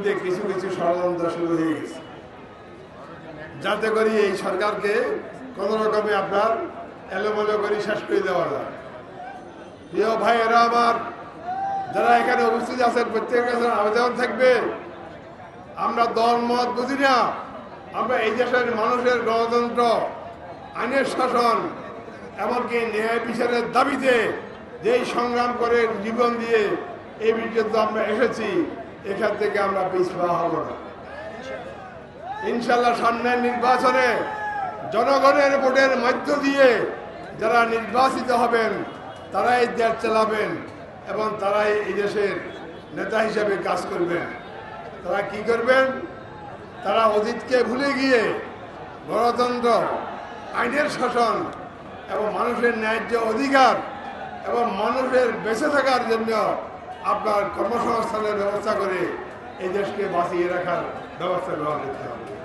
ইতিমধ্যে কিছু কিছু ষড়যন্ত্র শুরু হয়ে গেছে। যাতে করে এই সরকারকে কোন রকমে আপনার এলোমেলো করে শেষ করে দেওয়া যায়। প্রিয় ভাইয়েরা আমার, যারা এখানে উপস্থিত আছেন, প্রত্যেকের কাছে আবেদন থাকবে, আমরা দল মত বুঝি না, আমরা এই দেশের মানুষের গণতন্ত্র, আইনের শাসন, এমনকি ন্যায় বিচারের দাবিতে যেই সংগ্রাম করে জীবন দিয়ে এই পর্যন্ত আমরা এসেছি এখান থেকে আমরা পিছপা হব না। ইনশাল্লাহ সামনের নির্বাচনে জনগণের ভোটের মধ্য দিয়ে যারা নির্বাচিত হবেন, তারাই দেশ চালাবেন এবং তারাই এই দেশের নেতা হিসেবে কাজ করবেন। তারা কি করবেন? তারা অতীতকে ভুলে গিয়ে গণতন্ত্র, আইনের শাসন এবং মানুষের ন্যায্য অধিকার এবং মানুষের বেঁচে থাকার জন্য আপনার কর্মসংস্থানের ব্যবস্থা করে এই দেশকে বাঁচিয়ে রাখার ব্যবস্থা গ্রহণ করতে হবে।